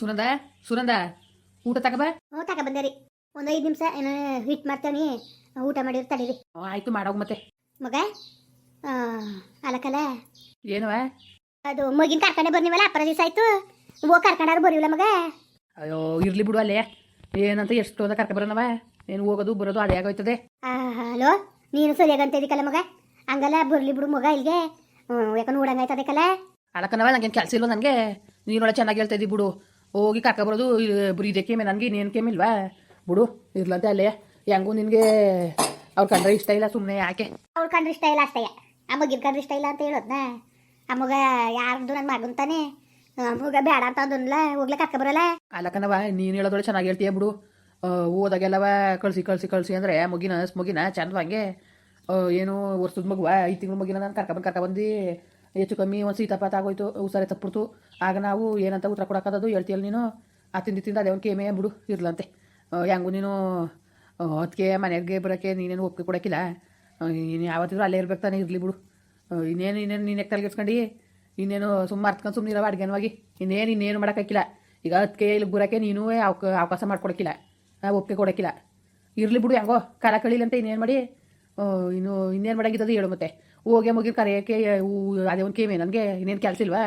ಸುನಂದ ಸುನಂದ ಊಟ ತಗಬ? ಹ್ಞೂ ತಕ ಬಂದೇರಿ ಒಂದು ಐದು ನಿಮಿಷ ಏನೋ ಹಿಟ್ ಮಾಡ್ತೇವನಿ ಊಟ ಮಾಡಿರ್ ತಡೀರಿ ಆಯ್ತು ಮಾಡೋಗ ಮತ್ತೆ. ಮಗ ಅಲಕಲ? ಏನವ? ಅದು ಮಗಿನ ಕರ್ಕೊಂಡೆ ಬರ್ನಿವಲ್ಲ ಅಪ್ಪರ ದಿವಸ ಆಯ್ತು. ಓ ಕರ್ಕೊಂಡಾರು ಬರೀವಲ್ಲ ಮಗ? ಅಯ್ಯೋ ಇರ್ಲಿ ಬಿಡು ಅಲ್ಲೇ. ಏನಂತ ಎಷ್ಟು ಅಂತ ಕರ್ಕ ಬರೋಣವ? ಏನು ಹೋಗೋದು ಬರೋದು ಅದೇ ಆಗೋಯ್ತದೆ. ಹಲೋ ನೀನು ಸರಿಯಾಗಂತ ಇದಕ್ಕಲ್ಲ ಮಗ? ಹಂಗಲ್ಲ ಬರ್ಲಿ ಬಿಡು ಮಗ ಇಲ್ಲಿಗೆ ಯಾಕಂದ್ರೆ ನೋಡಂಗಾಯ್ತದಕ್ಕಲ್ಲ ಅಳಕನವ ನಂಗೇನು ಕೆಲಸ ಇಲ್ಲ ನನಗೆ. ನೀನೊಳ ಚೆನ್ನಾಗಿ ಹೇಳ್ತಾ ಇದ್ದಿ ಬಿಡು. ಹೋಗಿ ಕರ್ಕ ಬರೋದು ಬರೀ ಇದಕ್ಕೆ ನನಗೆ ಇನ್ನೇನು ಕೇಮಿಲ್ವಾ ಬಿಡು ಇರ್ಲಂತೆ ಅಲ್ಲೇ. ಹೆಂಗೂ ನಿನಗೆ ಅವ್ರು ಕಂಡ್ರೆ ಇಷ್ಟ ಇಲ್ಲ ಸುಮ್ಮನೆ ಯಾಕೆ? ಅವ್ರು ಕಂಡ್ರೆ ಇಷ್ಟ ಇಲ್ಲ ಅಷ್ಟೇ. ಆ ಮಗಿನ ಕಂಡ್ರೆ ಇಷ್ಟ ಇಲ್ಲ ಅಂತ ಹೇಳೋದ್ನ? ಆ ಮಗ ಯಾರ್ದು ನನ್ನ ಮಗನ್ ತಾನೆ? ಮಗ ಬೇಡ ಅಂತ ಅಂದನ್ಲ ಹೋಗ್ಲೇ ಕರ್ಕ ಬರಲ್ಲ ಅಲ್ಲಕನವ ನೀನು ಹೇಳೋದೊಳ ಚೆನ್ನಾಗಿ ಹೇಳ್ತೀಯ ಬಿಡು. ಓದಾಗೆಲ್ಲವ ಕಳಿಸಿ ಕಳ್ಸಿ ಕಳ್ಸಿ ಅಂದರೆ ಮುಗಿನ ಮುಗಿನ ಚಂದ ಹಂಗೆ. ಆ, ಏನು ವರ್ಷದ ಮಗುವ ಐದು ತಿಂಗಳು ಮುಗಿನ ನಾನು ಕರ್ಕೊಬಂದು ಕರ್ಕೊಬಂದು. ಹೆಚ್ಚು ಕಮ್ಮಿ ಒಂದು ಸೀತಾಪಾತ ಆಗೋಯ್ತು ಹುಷಾರೇ ತಪ್ಪಿಡ್ತು. ಆಗ ನಾವು ಏನಂತ ಉತ್ತರ ಕೊಡೋಕ್ಕದು ಹೇಳ್ತೀಯಲ್ಲ ನೀನು, ಆ ತಿಂದು ತಿಂದು ಅದೇ ಒಂದು ಕೇಮೆ ಬಿಡು ಇರ್ಲಂತೆ. ಹೆಂಗೂ ನೀನು ಅದಕ್ಕೆ ಮನೆಗೆ ಬರೋಕ್ಕೆ ನೀನೇನು ಒಪ್ಪಿಗೆ ಕೊಡೋಕ್ಕಿಲ್ಲ. ನೀನು ಯಾವತ್ತಿದ್ರು ಅಲ್ಲೇ ಇರ್ಬೇಕು ತಾನೇ, ಇರಲಿ ಬಿಡು. ಇನ್ನೇನು ಇನ್ನೇನು ನೀನು ತಲೆಗೆಡ್ಸ್ಕೊಂಡು ಇನ್ನೇನು ಸುಮ್ಮನೆ ಅರ್ತ್ಕೊಂಡು ಸುಮ್ಮನೆ ಇರವ ಅಡುಗೆನವಾಗಿ ಇನ್ನೇನು ಇನ್ನೇನು ಮಾಡೋಕ್ಕಾಗಿಲ್ಲ ಈಗ ಅದಕ್ಕೆ ಇಲ್ಲಿ ಬರೋಕ್ಕೆ ನೀನು ಅವಕ, ಅವಕಾಶ ಮಾಡ್ಕೊಡೋಕ್ಕಿಲ್ಲ. ಒಪ್ಪಿಗೆ ಕೊಡೋಕ್ಕಿಲ್ಲ. ಇರಲಿ ಬಿಡು ಹೆಂಗೋ, ಕಾಲ ಕಳಿಲಂತೆ, ಇನ್ನೇನು ಮಾಡಿ. ಇನ್ನು ಇನ್ನೇನು ಮಾಡೋಕ್ಕಿದ್ದದು ಹೇಳು ಮತ್ತೆ. ಹೋಗಿ ಮುಗಿ ಕರೆಯಕ್ಕೆ ಅದೇ ಒಂದು ಕೇಮೆ ನನಗೆ ಇನ್ನೇನು ಕೆಲಸ ಇಲ್ವಾ?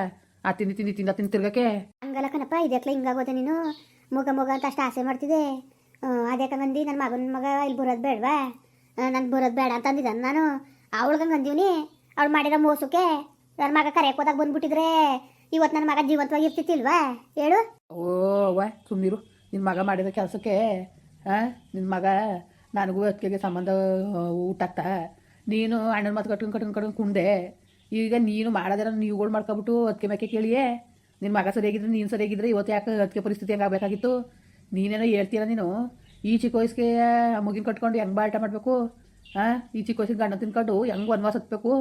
ಆ ತಿಂದು ತಿಂದು ತಿಂದ ತಿಂದು ತಿರ್ಗಕ್ಕೆ. ಹಂಗಲ್ಲ ಕಣಪ್ಪ ಇದೆಕ್ಲ ಹಿಂಗಾಗೋದೆ ನೀನು? ಮಗ ಮಗ ಅಂತ ಅಷ್ಟು ಆಸೆ ಮಾಡ್ತಿದ್ದೆ. ಅಂದಿ ನನ್ನ ಮಗನ ಮಗ ಇಲ್ಲಿ ಬರೋದು ಬೇಡವಾ? ನನ್ಗೆ ಬರೋದು ಬೇಡ ಅಂತ ಅಂದಿದ್ದಾನೆ ನಾನು. ಅವಳಿಗಂಗೆ ಅಂದೀವ್ನಿ. ಅವ್ಳು ಮಾಡಿರೋ ಮೋಸಕ್ಕೆ ನನ್ನ ಮಗ ಕರೆಯಕ್ಕೆ ಹೋದಾಗ ಬಂದ್ಬಿಟ್ಟಿದ್ರೆ ಇವತ್ತು ನನ್ನ ಮಗ ಜೀವಂತವಾಗಿ ಇರ್ತಿತ್ತಿಲ್ವಾ? ಹೇಳು. ಓ ಅವ್ವ ಸುಮ್ಮನಿರು ನಿನ್ನ ಮಗ ಮಾಡಿದ ಕೆಲಸಕ್ಕೆ ಹಾಂ ನಿನ್ನ ಮಗ ನನಗೂ ಅದಕ್ಕೆ ಸಂಬಂಧ ಊಟಾಗ್ತಾ ನೀನು ಅಣ್ಣನ ಮಾತು ಕಟ್ಕೊಂಡು ಕಟ್ಕೊಂಡು ಕಟ್ಕೊಂಡು ಕುಂದೆ. ಈಗ ನೀನು ಮಾಡೋದೆಲ್ಲ ನೀವುಗಳು ಮಾಡ್ಕೊಬಿಟ್ಟು ಅದಕ್ಕೆ ಮ್ಯಾಕೆ ಕೇಳಿಯೇ? ನಿನ್ನ ಮಗ ಸರಿಯಾಗಿದ್ರೆ ನೀನು ಸರಿಯಾಗಿದ್ರೆ ಇವತ್ತು ಯಾಕೆ ಅದಕ್ಕೆ ಪರಿಸ್ಥಿತಿ ಹೆಂಗಾಗಬೇಕಾಗಿತ್ತು ನೀನೇನೋ ಹೇಳ್ತೀರ ನೀನು? ಈ ಚಿಕ್ಕ ವಯಸ್ಸಿಗೆ ಮುಗಿನ ಕಟ್ಕೊಂಡು ಹೆಂಗೆ ಬಾಟ ಮಾಡಬೇಕು? ಹಾಂ ಈ ಚಿಕ್ಕ ವಯಸ್ಸಿಗೆ ಗಂಡ ತಿನ್ಕೊಂಡು ಹೆಂಗೆ ವನವಾಸ ಹತ್ಬೇಕು?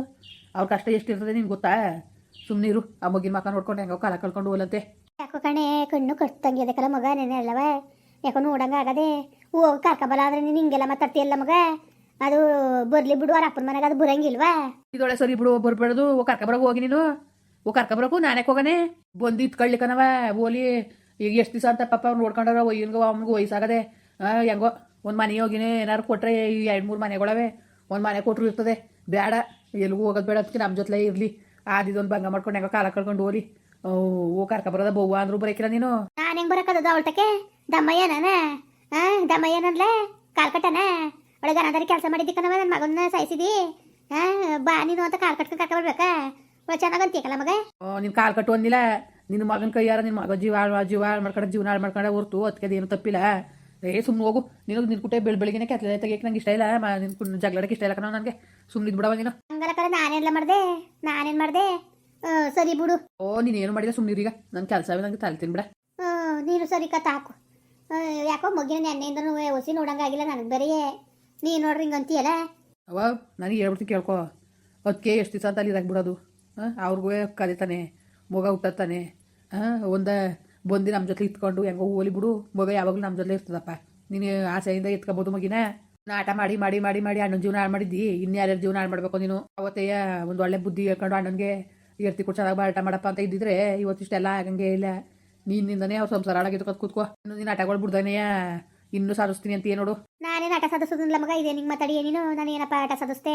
ಅವ್ರ ಕಷ್ಟ ಎಷ್ಟಿರ್ತದೆ ನಿನ್ಗೆ ಗೊತ್ತಾ? ಸುಮ್ಮನಿರು ಆ ಮಗಿನ ಮಕ್ಕ ನೋಡ್ಕೊಂಡು ಹೆಂಗೋ ಕಾಲ ಕಳ್ಕೊಂಡು ಹೋಲಂತೆ ಯಾಕೋ ಕಣೆ, ಕಣ್ಣು ಕಟ್ತಂಗೆ ಅದಕ್ಕೆಲ್ಲ ಮಗ, ನೆನೆ ಅಲ್ಲವ? ಯಾಕೋ ನೋಡಂಗ ಆಗದೆ? ಹೋಗಿ ಕರ್ಕಬಲ್ಲ ಆದರೆ ನೀನು ಹಿಂಗೆಲ್ಲ ಮಾತಾಡ್ತೀಯಲ್ಲ ಮಗ? ಅದು ಬರ್ಲಿ ಬಿಡು ಅವ್ರ ಅಪ್ಪನ ಮನೆಗೆ ಅದು ಬರಂಗಿಲ್ವಾ? ಇದೊಳೆ ಸರಿ ಬಿಡು ಬರ್ಬೇಡದು ಓ ಕರ್ಕೊಬರಕ್ ಹೋಗಿ ನೀನು. ಓ ಕರ್ಕೊಬರಕು ನಾನೇ ಹೋಗನೆ. ಬಂದು ಇತ್ಕೊಳ್ಳಿಕನವ ಓಲಿ ಈಗ ಎಷ್ಟು ದಿವಸ ಅಂತ ಪಾಪ ಅವ್ರು ನೋಡ್ಕೊಂಡಾರ ಒಯ್ಯನ್ಗೋ ಅವ್ನಿಗೆ ವಯಸ್ಸಾಗದೆ. ಆ, ಹೆಂಗೋ ಒಂದು ಮನೆ ಹೋಗಿನೇ ಏನಾರು ಕೊಟ್ರೆ ಈ ಎರಡು ಮೂರು ಮನೆಗಳವೆ. ಒಂದು ಮನೆ ಕೊಟ್ಟರು ಇರ್ತದೆ. ಬೇಡ ಎಲ್ಲಿಗೂ ಹೋಗೋದು ಬೇಡ ಅದಕ್ಕೆ ನಮ್ಮ ಜೊತೆ ಇರಲಿ. ಆದಿದೊಂದು ಭಂಗ ಮಾಡ್ಕೊಂಡು ಹೆಂಗೋ ಕಾಲ ಕಳ್ಕೊಂಡು ಹೋಲಿ ಓ ಕರ್ಕಬರದ ಬೌವ ಅಂದ್ರು ಬರೀಕಿರ ನೀನು. ನಾನು ಹೆಂಗ್ ಬರಕದ ಅವಳ್ತಕ್ಕೆ ದಮ್ಮಯ್ಯ ನಾನ ಆ ದಮ್ಮಯ್ಯನನ್ಲ? ಕಾಲ್ಕಟ್ಟನ ಒಳಗೆ ಅನಾದಾರಿ ಕೆಲಸ ಮಾಡಿದ್ದಕ್ಕನವ ನನ್ನ ಮಗನ ಸಾಯಿಸಿದಿ? ಹಾ ಬಾ ನೀನು ಅಂತ ಕಾಲ್ ಕಟ್ಕೊಂಡು ಕರ್ಕ ಬರ್ಬೇಕಾ? ಒಳ್ಳೆ ಚೆನ್ನಾಗಿ ಅಂತೀಯಕಲ್ಲ ಮಗ? ನಿನ್ನ ಕಾಲು ಕಟ್ಟು ಅಂದಿಲ್ಲ. ನಿನ್ನ ಮಗನ ಕೈಯಾರ ನಿನ್ನ ಮಗ ಜೀವ ಹಾಳ್ ಜೀವ ಹಾಳು ಮಾಡ್ಕೊಂಡು ಜೀವನ ಹಾಳು ಮಾಡ್ಕೊಂಡೆ ಹೊರ್ತು ಅದಕ್ಕೆ ಏನು ತಪ್ಪಿಲ್ಲ. ಏ ಸುಮ್ಮನೆ ಹೋಗು. ನೀನು ನಿನ್ನ ಕುಟೆ ಬೆಳ ಬೆಳಗ್ಗೆ ಕೆತ್ತಲೆ ತೆಗಿಯಕ್ಕೆ ನಂಗೆ ಇಷ್ಟ ಇಲ್ಲ. ನಿನ್ನ ನಿನ್ ಜಗಳಕ್ಕೆ ಇಷ್ಟ ಇಲ್ಲ ಕಣ ನನಗೆ. ಸುಮ್ಮನೆ ಬಿಡವ ನೀನು. ಹಂಗಲ್ಲ ಕಡೆ ನಾನೆಲ್ಲ ಮಾಡಿದೆ? ನಾನೇನ್ ಮಾಡಿದೆ? ಸರಿ ಬಿಡು. ಓ ನೀನು ಏನು ಮಾಡಿಲ್ಲ ಸುಮ್ಮನೆ ಈಗ. ನನ್ನ ಕೆಲಸವೇ ನಂಗೆ ತಲೆ ತಿನ್ಬಿಡ ಆ, ನೀನು ಸರಿ ಕತ್ತ ಹಾಕು. ಯಾಕೋ ಮಗಿನ ನೆನ್ನೆಯಿಂದ ಹೊಸಿ ನೋಡಂಗಾಗಿಲ್ಲ ನನಗೆ ಬೇರೆ. ನೀನು ನೋಡ್ರಿ ಹಿಂಗೆ ಅಂತೀಯಲ್ಲ? ಅವ ನನಗೆ ಹೇಳ್ಬಿಡ್ತೀನಿ ಕೇಳ್ಕೊ. ಅದಕ್ಕೆ ಎಷ್ಟು ದಿವಸ ಅಂತ ಅಲ್ಲಿ ಇದಾಗ್ಬಿಡೋದು ಹಾಂ, ಅವ್ರಿಗೂ ಕಲಿತಾನೆ ತಾನೆ ಮಗ ಹುಟ್ಟತ್ತಾನೆ. ಹಾಂ, ಒಂದು ಬಂದು ನಮ್ಮ ಜೊತೆ ಇತ್ಕೊಂಡು ಹೆಂಗೋ ಓಲಿ ಬಿಡು. ಮಗ ಯಾವಾಗಲೂ ನಮ್ಮ ಜೊತೆ ಇರ್ತದಪ್ಪ. ನೀನು ಆಸೆಯಿಂದ ಎತ್ಕೊಬೋದು ಮಗಿನ. ಆಟ ಮಾಡಿ ಮಾಡಿ ಮಾಡಿ ಮಾಡಿ ಅಣ್ಣನ ಜೀವನ ಹಾಳು ಮಾಡಿದ್ದಿ. ಇನ್ಯಾರ್ಯಾರು ಜೀವನ ಹಾಳು ಮಾಡಬೇಕು ನೀನು. ಅವತ್ತೆಯ ಒಂದು ಒಳ್ಳೆ ಬುದ್ಧಿ ಹೇಳ್ಕೊಂಡು ಅಣ್ಣನಿಗೆ, ಇರ್ತಿ ಕೊಟ್ಟು ಚೆನ್ನಾಗಿ ಬಾಟ ಮಾಡಪ್ಪ ಅಂತ ಇದ್ದಿದ್ರೆ ಇವತ್ತಿಷ್ಟೆಲ್ಲ ಆಗಂಗೆ ಇಲ್ಲ. ನೀನಿಂದನೇ ಅವ್ರು ಸಂಸಾರ ಹಾಳಾಗಿದ್ದು ಕೂತ್ಕೋ. ನೀನು ಆಟಗಳು ಬಿಡ್ದಾನೆಯ? ಇನ್ನೂ ಸಾಧಿಸ್ತೀನಿ ಅಂತ ನೋಡು. ನಾನೇನು ಆಟ ಸಾಧಿಸೋದಿಲ್ಲ ಮಗ ಇದೆ, ನಿಂಗೆ ಮಾತಾಡಿ ನೀನು ನಾನು ಏನಪ್ಪ ಆಟ ಸದಸ್ತೆ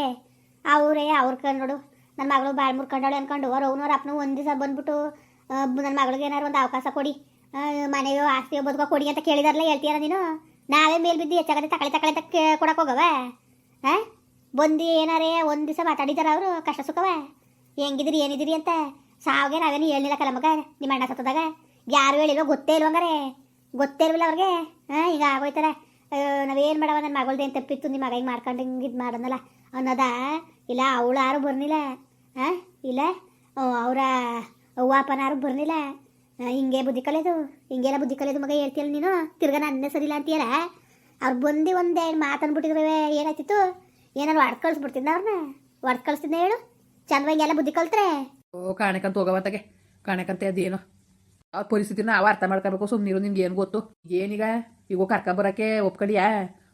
ಅವರೇ, ಅವ್ರ ಕಣ್ ನೋಡು. ನನ್ನ ಮಗಳು ಬಾಳ್ ಮುರ್ಕೊಂಡಾಳೆ ಅನ್ಕೊಂಡು, ಅವ್ರು ಅವ್ನವ್ರ ಅಪ್ಪನ ಒಂದು ದಿವಸ ಬಂದ್ಬಿಟ್ಟು ನನ್ನ ಮಗಳಿಗೆ ಏನಾರು ಒಂದು ಅವಕಾಶ ಕೊಡಿ. ಮನೆಯೋ, ಆಸ್ತಿಯೋ, ಬದುಕೋ ಕೊಡಿ ಅಂತ ಕೇಳಿದಾರಲ್ಲ ಹೇಳ್ತೀರಾ ನೀನು? ನಾವೇ ಮೇಲ್ ಬಿದ್ದು ಹೆಚ್ಚಾಗದೆ ತಕಳೆ ತಕಳೆ ತಕ್ಕ ಕೊಡಕ್ಕೆ ಹೋಗವ? ಹಾಂ ಬಂದು ಏನಾರೇ ಒಂದು ದಿವಸ ಮಾತಾಡಿದಾರ ಅವರು, ಕಷ್ಟ ಸುಖವ? ಹೆಂಗಿದ್ರಿ, ಏನಿದ್ರಿ ಅಂತ? ಸಾವಿಗೆ ನಾವೇನು ಹೇಳಿಲ್ಲ ಮಗ, ನಿಮ್ಮ ಅಣ್ಣ ಸತ್ತದಾಗ? ಯಾರು ಹೇಳಿಲ್ವ ಗೊತ್ತೇ ಇಲ್ವಂಗಾರೆ. ಗೊತ್ತೇ ಇರಲಿಲ್ಲ ಅವ್ರಿಗೆ. ಹಾಂ, ಈಗ ಅಯ್ಯೋ, ನಾವೇನು ಮಾಡವ? ನನ್ನ ಮಗಳ್ದೇನು ತಪ್ಪಿತ್ತು? ನಿಮ್ಮ ಮಗ ಹಿಂಗೆ ಮಾಡ್ಕೊಂಡು ಹಿಂಗೆ ಇದು ಮಾಡೋದಲ್ಲ ಅನ್ನೋದ? ಇಲ್ಲ, ಅವಳು ಯಾರು ಬರ್ನಿಲ್ಲ ಹಾಂ, ಇಲ್ಲ. ಅವರ ಅವ್ವಾಪನಾರು ಬರ್ನಿಲ್ಲ ಹಿಂಗೆ ಬುದ್ಧಿ ಕಲಿಯೋದು ಹಿಂಗೆಲ್ಲ ಬುದ್ಧಿ ಕಲಿಯೋದು ಮಗ ಹೇಳ್ತೀಯಲ್ಲ ನೀನು? ತಿರ್ಗಾ ಅನ್ನ ಸರಿಲ್ಲ ಅಂತೀಯಲ್ಲ? ಅವ್ರು ಬಂದು ಒಂದೇ ಮಾತನ್ಬಿಟ್ಟಿದ್ರೆ ಏನಾಯ್ತಿತ್ತು? ಏನಾರು ಹೊಡ್ ಕಳಿಸ್ಬಿಡ್ತಿದ್ದ ಅವ್ರನ್ನ ಹೊಡ್ ಕಳಿಸ್ತಿದ್ದೆ ಹೇಳು? ಚಂದವಾಗಿ ಎಲ್ಲ ಬುದ್ಧಿ ಕಲ್ತ್ರೆ? ಓ, ಕಾಣಕಂತ ಹೋಗವತ್ತಾಗೆ ಕಾಣಕಂತೆ ಅದೇನು? ಅವ್ರ ಪರಿಸ್ಥಿತಿನ ನಾವು ಅರ್ಥ ಮಾಡ್ಕೋಬೇಕು ಸುಮ್ಮನಿರು ನಿಮ್ಗೆ ಏನು ಗೊತ್ತು? ಏನೀಗ? ಈಗ ಹೋಗಿ ಕರ್ಕೊಂಬರಕ್ಕೆ ಒಪ್ಕಡಿಯಾ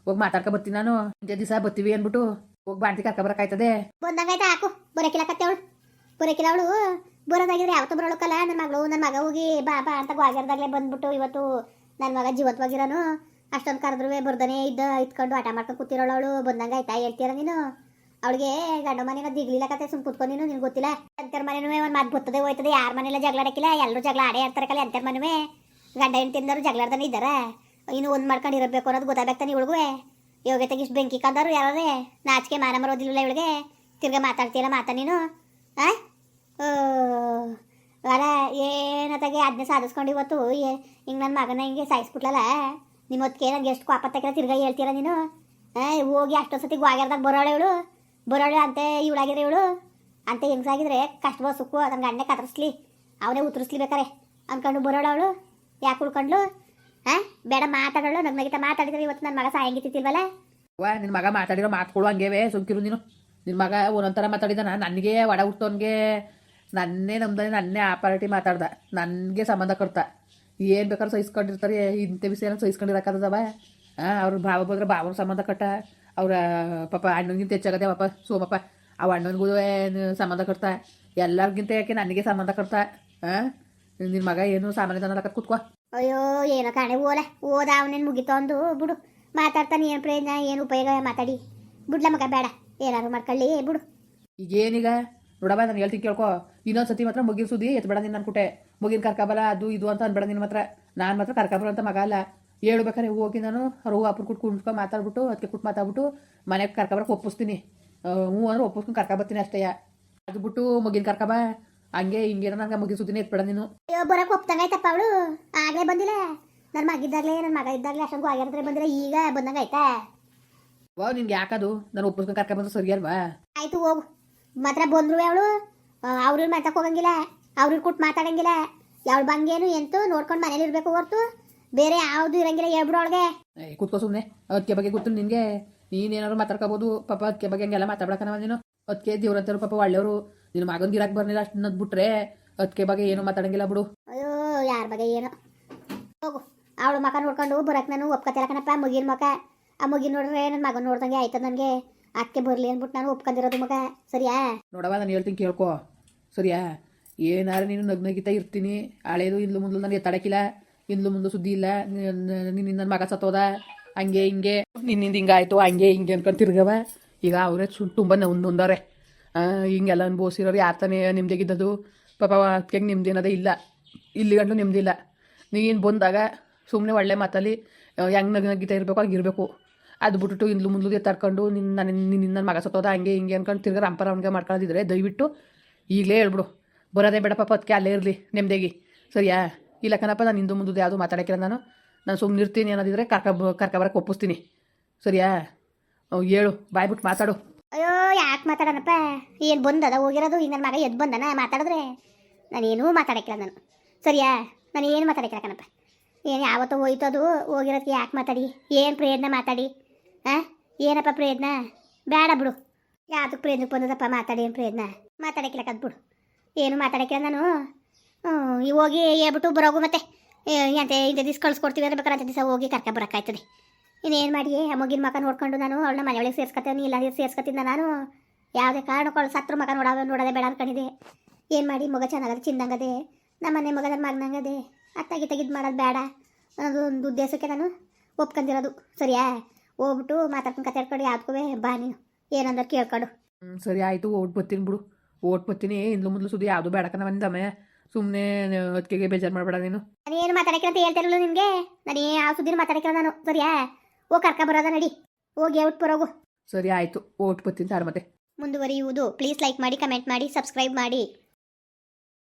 ಹೋಗಿ ಮಾತಾಡ್ಕೊ ಬರ್ತೀನಿ ನಾನು. ಇಂಥ ದಿವಸ ಬರ್ತೀವಿ ಅಂದ್ಬಿಟ್ಟು ಹೋಗಿ ಬಾಂತಿ ಕರ್ಕೊಂಬರಕ್ಕಾಯ್ತದೆ ಬಂದಂಗಾಯ್ತಾ? ಹಾಕು. ಬರೋಕಿಲ್ಲ ಕತ್ತೆ ಅವಳು. ಬರೋಕಿಲ್ಲ ಅವಳು. ಬರೋದಾಗಿದ್ರೆ ಯಾವತ್ತೂ ಬರೋಳಕ್ಕಲ್ಲ. ನನ್ನ ಮಗಳು ನನ್ನ ಮಗ ಹೋಗಿ ಬಾ ಬಾ ಅಂತ ಗ್ವಾಗ್ಯಾರ್ದಾಗಲೇ ಬಂದ್ಬಿಟ್ಟು ಇವತ್ತು ನನ್ನ ಮಗ ಜೀವತ್ವಾಗಿರೋನು. ಅಷ್ಟೊಂದು ಕರೆದ್ರು ಬರ್ದನೇ ಇದ್ದ ಇತ್ಕೊಂಡು ಆಟ ಮಾಡ್ಕೊಂಡು ಕೂತಿರೋಳು ಅವಳು. ಬಂದಂಗೆ ಆಯ್ತಾ ಹೇಳ್ತೀರ ನೀನು? ಅವಳಿಗೆ ಗಂಡ ಮನೇನ ದಿಗ್ಲಿಲ್ಲ ಕತೆ ಸುಮ್ ಕುತ್ಕೊಂಡಿನೂ ನೀನು ನಿನ್ಗೆ ಗೊತ್ತಿಲ್ಲ? ಎಂತರ ಮನೇನೂ ಒಂದು ಮಾತು ಬರ್ತದೆ ಹೋಯ್ತದೆ, ಯಾರ ಮನೆಲ್ಲ ಜಗಳ ಎಲ್ಲರೂ ಜಗಳ ಆಡೇ ಆಡ್ತಾರೆ ಕಲ್ಲ ಎಂತರ ಮನೆವೇ ಗಂಡ ಹೆಂಡ್ತಿಂದರು ಜಗಳಾಡ್ದಾನೆ ಇದ್ದಾರ? ಇನ್ನು ಒಂದು ಮಾಡ್ಕೊಂಡು ಇರಬೇಕು ಅನ್ನೋದು ಗೊತ್ತಾಗ್ತಾನೆ ಇವಳಿಗೂ. ಯೋಗ್ಯತೆಗೆ ಇಷ್ಟು ಬೆಂಕಿ ಕಂದರು ಯಾರೇ ನಾಚಿಕೆ ಮಾನ ಮರೋದಿಲ್ಲ ಇವಳಿಗೆ? ತಿರ್ಗಾ ಮಾತಾಡ್ತೀರ ಮಾತಾ ನೀನು? ಆ? ಅಲ್ಲ, ಏನತ್ತಾಗೆ ಅದನ್ನೇ ಸಾಧಿಸ್ಕೊಂಡು ಇವತ್ತು? ಹಿಂಗೆ ನನ್ನ ಮಗನ ಹಿಂಗೆ ಸಾಯಿಸ್ಬಿಟ್ಲಲ್ಲ? ನಿಮ್ಮ ಹೊತ್ತಿಗೆ ನಂಗೆ ಎಷ್ಟು ಕಾಪತ್ತಕ್ಕಿಲ್ಲ ತಿರ್ಗಾ ಹೇಳ್ತೀರ ನೀನು? ಹೋಗಿ ಅಷ್ಟೊಂದು ಸತಿ ಗ್ವಾಗ್ಯಾರ್ದಾಗ ಬರೋಳೆ ಇವಳು. ಬರೋಳೆ ಅಂತೆ, ಇವಳಾಗಿದ್ರೆ ಇವಳು? ಅಂತ ಹೆಂಗಸಾಗಿದ್ರೆ ಕಷ್ಟವ ಸುಕ್ಕು ಅದನ್ನ ಗಂಡನೆ ಕತ್ತರಿಸ್ಲಿ. ಅವನೇ ಉತ್ತರಿಸ್ಲಿ ಬೇಕಾರೆ ಅಂದ್ಕೊಂಡು ಬರೋಳು ಅವಳು. ಯಾಕೆ ಉಳ್ಕೊಂಡ್ಲು ಹಾಂ ಬೇಡ, ಮಾತಾಡೋಳು. ನಗ್ನಗಿತ ಮಾತಾಡಿದ್ರೆ ಇವತ್ತು ನನ್ನ ಮಗ ಸಾಯಂಗಿತ್ತಿಲ್ವಲ್ಲ ವಾ ನಿನ್ನ ಮಗ ಮಾತಾಡಿರೋ ಮಾತುಗಳು ಹಂಗೇವೆ, ಸುಮ್ಕಿರು ನೀನು. ನಿನ್ನ ಮಗ ಒಂದೊಂಥರ ಮಾತಾಡಿದಾನ ನನಗೆ ಒಡ ಹುಟ್ಟೋನ್ಗೆ. ನನ್ನೇ ನಮ್ದಾನೆ ನನ್ನೇ ಆ ಪಾರ್ಟಿ ಮಾತಾಡ್ದ. ನನಗೆ ಸಂಬಂಧ ಕೊಡ್ತ. ಏನು ಬೇಕಾದ್ರೂ ಸಹಿಸ್ಕೊಂಡಿರ್ತಾರೆ ಇಂಥ ವಿಷಯನ ಸಹಿಸ್ಕೊಂಡಿರಕ್ಕದವ ಹಾಂ ಅವ್ರ ಭಾವ ಬಂದ್ರೆ ಭಾವನ ಸಂಬಂಧ ಕಟ್ಟ. ಅವರ ಪಾಪ ಅಣ್ಣನಿಗಿಂತ ಹೆಚ್ಚಾಗದೆ ಪಾಪ ಸೋಮಪ್ಪ ಅವ ಅಣ್ಣನಿಗೂ ಸಂಬಂಧ ಕೊಡ್ತ ಎಲ್ಲರಿಗಿಂತ ಯಾಕೆ ನನಗೆ ಸಂಬಂಧ ಕೊಡ್ತ ಹಾಂ ನಿನ್ನ ಮಗ ಏನು ಸಾಮಾನ್ಯ ಕೂತ್ಕೋ. ಅಯ್ಯೋ ಏನೋ ಕಾಣೆ ಓಲೆ. ಓದ ಅವನೇನು ಮುಗಿತೊಂದು ಬಿಡು. ಮಾತಾಡ್ತಾನೆ ಏನು ಪ್ರಯೋಜನ ಏನು ಉಪಯೋಗ ಮಾತಾಡಿ. ಬಿಡ್ಲ ಮಗ ಬೇಡ. ಏನಾದ್ರು ಮಾಡ್ಕೊಳ್ಳಿ ಬಿಡು. ಈಗೇನೀಗ? ನೋಡಮ್ಮ ನಾನು ಹೇಳ್ತೀನಿ ಕೇಳ್ಕೊ. ಇನ್ನೊಂದ್ಸತಿ ಮಾತ್ರ ಮುಗಿನ ಸುದ್ದಿ ಎತ್ಬೇಡ ನಿನ್ನ ಅನ್ಕುಟೆ. ಮುಗಿನ ಕರ್ಕಬಲ್ಲ ಅದು ಇದು ಅಂತ ಅನ್ಬೇಡ ನಿನ್ನ ಮಾತ್ರ. ನಾನು ಮಾತ್ರ ಕರ್ಕಬಲ್ಲ ಅಂತ ಮಗ ಅಲ್ಲ. ಹೇಳ್ಬೇಕಾರೆ ಹೋಗಿ ನಾನು ಅವ್ರು ಅಪ್ಪನ ಕುಟ್ ಕುಂಟ್ಕೊಂಡು ಮಾತಾಡ್ಬಿಟ್ಟು ಅದಕ್ಕೆ ಕುಟ್ ಮಾತಾಡ್ಬಿಟ್ಟು ಮನೆಗೆ ಕರ್ಕೊಬರಕ್ಕೆ ಒಪ್ಪಿಸ್ತೀನಿ. ಹ್ಞೂ ಅಂದ್ರೆ ಒಪ್ಪಿಸ್ಕೊಂಡು ಕರ್ಕೊಬರ್ತೀನಿ ಅಷ್ಟೇ. ಅದು ಬಿಟ್ಟು ಮುಗಿನ ಕರ್ಕೊಬ. ಹಂಗೆ ಹಿಂಗೆ ನಂಗೆ ಮುಗಿನ ಸುದ್ದಿನೇ ಎತ್ಬೇಡ ನೀನು. ಅಯ್ಯೋ ಬರಕ್ಕೆ ಒಪ್ತಂಗಾಯ್ತಪ್ಪ ಅವಳು. ಆಗಲೇ ಬಂದಿಲ್ಲ. ನನ್ನ ಮಗ ಇದ್ದಾಗಲೇ ನನ್ನ ಮಗ ಇದ್ದಾಗಲೇ ಅಷ್ಟೊಂದು ಆಗಿರ್ತಾರೆ ಬಂದಿಲ್ಲ ಈಗ ಬಂದಂಗಾಯ್ತಾ ವಾ ನಿನ್ಗೆ ಯಾಕದು? ನಾನು ಒಪ್ಪಿಸ್ಕೊಂಡು ಕರ್ಕೊಬಂದ್ರೆ ಸರಿ ಅಲ್ವಾ? ಆಯ್ತು ಹೋಗು. ಮಾತ್ರ ಬಂದ್ರು ಅವಳು. ಅವ್ರ ಮಾತಾಕ್ ಹೋಗಂಗಿಲ್ಲ. ಅವ್ರ ಕೊಟ್ಟು ಮಾತಾಡಂಗಿಲ್ಲ. ಯಾವ ಬಂಗೇನು ಎಂತು ನೋಡ್ಕೊಂಡು ಮನೇಲಿ ಇರ್ಬೇಕು ಹೊರ್ತು. ಬೇರೆ ಯಾವ್ದು ಇರಂಗಿಲ್ಲ ಹೇಳ್ಬಿಡೋಳ್ಗೆ ಕುತ್ಕೊ ಏ ಕೂತ್ಕೋ ಸುಮ್ಮನೆ ಅದಕ್ಕೆ ಬಗ್ಗೆ ಗೊತ್ತು ನಿನಗೆ? ನೀನೇನಾದ್ರು ಮಾತಾಡ್ಕೋಬೋದು. ಪಾಪ ಅದಕ್ಕೆ ಬಗ್ಗೆ ಹಂಗೆಲ್ಲ ಮಾತಾಡಕನ ನೀನು. ಅದಕ್ಕೆ ದೇವ್ರಂತಾರು ಪಾಪ ಒಳ್ಳೆಯವರು. ನಿನ್ನ ಮಗನ ಗಿರಾಕ್ ಬರ್ನಿಲ್ಲ ಅಷ್ಟು ಬಿಟ್ರೆ ಅದಕ್ಕೆ ಬಗ್ಗೆ ಏನು ಮಾತಾಡಂಗಿಲ್ಲ ಬಿಡು. ಅಯ್ಯೋ ಯಾರ ಬಗ್ಗೆ ಏನು? ಹೋಗು. ಅವಳು ಮಕ ನೋಡ್ಕೊಂಡು ಬರಕ್ಕೆ ನಾನು ಒಪ್ಕೊತಿಲ್ಲ ಕಣಪ್ಪ ಮುಗಿನ ಮಕ. ಆ ಮುಗಿನ ನೋಡ್ರೆ ನನ್ನ ಮಗನ ನೋಡ್ದಂಗೆ ಆಯ್ತದ ನನಗೆ. ಅದಕ್ಕೆ ಬರಲಿ ಅಂದ್ಬಿಟ್ಟು ನಾನು ಒಪ್ಕೊಂಡಿರೋದು ಮಗ ಸರಿಯಾ? ನೋಡವ ನಾನು ಹೇಳ್ತೀನಿ ಕೇಳ್ಕೊ. ಸರಿಯಾ? ಏನಾರು ನೀನು ನಗ್ನಗಿತಾ ಇರ್ತೀನಿ. ಹಳೇದು ಇಲ್ಲ ಮುಂದ್ಲು ನಾನು ಎತ್ತಾಡಕ್ಕಿಲ್ಲ. ಇಂದ್ಲು ಮುಂದೆ ಸುದ್ದಿ ಇಲ್ಲ. ನಿನ್ನ ನನ್ನ ಮಗ ಸತ್ತೋದ? ಹಂಗೆ ಹಿಂಗೆ. ನಿನ್ನಿಂದ ಹಿಂಗಾಯ್ತು ಹಂಗೆ ಹಿಂಗೆ ಅನ್ಕೊಂಡು ತಿರ್ಗವ. ಈಗ ಅವರೇ ಸು ತುಂಬ ನೊಂದವ್ರೆ. ಹಿಂಗೆಲ್ಲ ಅನ್ಬೋಸಿರೋರು ಯಾರು ತಾನೇ ನಿಮ್ದಾಗಿದ್ದದು ಪಾಪ ಅದಕ್ಕೆ ನಿಮ್ದು ಏನದೇ ಇಲ್ಲ. ಇಲ್ಲಿ ಗಂಟು ನಿಮ್ದಿಲ್ಲ ನೀನು ಬಂದಾಗ ಸುಮ್ಮನೆ ಒಳ್ಳೆ ಮಾತಲ್ಲಿ ಹೆಂಗೆ ನಗ ನಗಿತಾ ಇರಬೇಕು ಹಂಗೆ ಇರಬೇಕು. ಅದು ಬಿಟ್ಟು ಇಂದ್ಲು ಮುಂದೆ ಎತ್ತಾಡ್ಕೊಂಡು ನಿನ್ನ ನನ್ನ ನಿನ್ನ ನನ್ನ ಮಗ ಸತ್ತೋದ, ಹಂಗೆ ಹಿಂಗೆ ಅನ್ಕೊಂಡು ತಿರ್ಗ ರಂಪರ ಅವನಿಗೆ ಮಾಡ್ಕೊಳ್ಳೋದಿದ್ರೆ ದಯವಿಟ್ಟು ಈಗಲೇ ಹೇಳ್ಬಿಡು. ಬರೋದೇ ಬೇಡ ಪಾಪ ಅದಕ್ಕೆ ಅಲ್ಲೇ ಇರಲಿ ನೆಮ್ಮದಿಗೆ ಸರಿಯಾ? ಇಲ್ಲ ಕಣಪ್ಪ ನಾನು ಹಿಂದೂ ಮುಂದೆ ಯಾವುದು ಮಾತಾಡೋಕ್ಕಿಲ್ಲ ನಾನು. ನಾನು ಸುಮ್ಮನೆ ಇರ್ತೀನಿ ಅನ್ನೋದಿದ್ರೆ ಕರ್ಕ ಕರ್ಕ ಬರಕ್ಕೆ ಒಪ್ಪಿಸ್ತೀನಿ. ಸರಿಯಾ? ಹೇಳು ಬಾಯ್ಬಿಟ್ಟು ಮಾತಾಡು. ಅಯ್ಯೋ, ಯಾಕೆ ಮಾತಾಡೋಣಪ್ಪ? ಏನು ಬಂದದ? ಹೋಗಿರೋದು, ಈಗ ನನ್ನ ಮಗ ಎದ್ದು ಬಂದನ? ಮಾತಾಡಿದ್ರೆ ನಾನೇನೂ ಮಾತಾಡೋಕ್ಕಿಲ್ಲ ನಾನು. ಸರಿಯಾ? ನಾನು ಏನು ಮಾತಾಡಕ್ಕಿಲ್ಲ ಕಣಪ್ಪ. ಏನು ಯಾವತ್ತೋ ಹೋಯ್ತು ಅದು ಹೋಗಿರೋದಕ್ಕೆ ಯಾಕೆ ಮಾತಾಡಿ? ಏನು ಪ್ರಯತ್ನ ಮಾತಾಡಿ? ಹಾಂ ಏನಪ್ಪ ಪ್ರಯತ್ನ? ಬೇಡ ಬಿಡು. ಯಾವುದಕ್ಕೆ ಪ್ರಯತ್ನಕ್ಕೆ ಬಂದದಪ್ಪ ಮಾತಾಡಿ ಏನು ಪ್ರಯತ್ನ? ಮಾತಾಡಕ್ಕಿಲ್ಲ ಕದ್ ಬಿಡು ಏನು ಮಾತಾಡಕ್ಕಿಲ್ಲ ನಾನು. ಹೋಗಿ ಹೇಳ್ಬಿಟ್ಟು ಬರೋಗು ಮತ್ತೆ. ಎಂತೆ ಇಂಥ ದಿವ್ಸ ಕಳ್ಸ್ಕೊಡ್ತೀವಿ ಅಂದ್ರೆ ಬೇಕಾದ್ರೆ ದಿವಸ ಹೋಗಿ ಕರ್ಕ ಬರೋಕ್ಕಾಯ್ತದೆ. ಇನ್ನೇನು ಮಾಡಿ, ಆ ಮಗಿನ ಮಕ ನೋಡ್ಕೊಂಡು ನಾನು ಅವಳನ್ನ ಮನೆಯೊಳಗೆ ಸೇರ್ಸ್ಕೊತೇನೆ ಇಲ್ಲ ಸೇರ್ಸ್ಕೊತಿದ್ದ ನಾನು. ಯಾವುದೇ ಕಾರಣಕ್ಕೊಳ್ಳಿ ಸತ್ರ ಮಕ ನೋಡ, ನೋಡೋದೇ ಬೇಡ ಅನ್ಕೊಂಡಿದ್ದೆ ಏನು ಮಾಡಿ, ಮಗ ಚೆನ್ನಾಗದೆ, ಚಿಂದಂಗದೆ, ನಮ್ಮ ಮನೆ ಮಗದ ಮಗನಂಗದೆ. ಅತ್ತಾಗಿ ತೆಗಿದು ಮಾಡೋದು ಬೇಡ ಅನ್ನೋದು ಒಂದು ಉದ್ದೇಶಕ್ಕೆ ನಾನು ಒಪ್ಕೊಂಡಿರೋದು. ಸರಿಯಾ? ಹೋಗ್ಬಿಟ್ಟು ಮಾತಾಡ್ಕೊಂಡು ಕತ್ತಾಡ್ಕೊಂಡು ಯಾವ್ದಕ್ಕೂ ಬಾ ನೀನು. ಏನಂದ್ರೆ ಕೇಳ್ಕೊಂಡು. ಸರಿ ಆಯಿತು, ಓಟ್ ಬರ್ತೀನಿ ಬಿಡು. ಓಟ್ ಬರ್ತೀನಿ, ಇಂದ್ಲು ಮುಂದ್ಲು ಸುದ್ದಿ ಯಾವುದು ಬೇಡಕನ ಬಂದಮ್ಮೆ ಸುಮ್ಮನೆ ಅದಕ್ಕೆ ಬೇಜಾರು ಮಾಡಬೇಡ ನೀನು. ನಾನೇನು ಏನು ಮಾತಾಡಕ್ಕೆ ಅಂತ ಹೇಳ್ತಿರಲ್ಲ ನಿನಗೆ? ನಾನು ಯಾವ ಸುದ್ದಿನ ಮಾತಾಡಕ್ಕೆ ನಾನು ಸರಿಯಾ? ಓ ಕರ್ಕ ಬರೋದ ನಡಿ. ಹೋಗಿ ಔಟ್ ಬರೋಗು. ಸರಿ ಆಯಿತು. ಓಟ್ ಬರ್ತೀನಿ ಸರ್ ಮತ್ತೆ. ಮುಂದುವರಿಯುವುದು. ಪ್ಲೀಸ್ ಲೈಕ್ ಮಾಡಿ ಕಮೆಂಟ್ ಮಾಡಿ ಸಬ್ಸ್ಕ್ರೈಬ್ ಮಾಡಿ.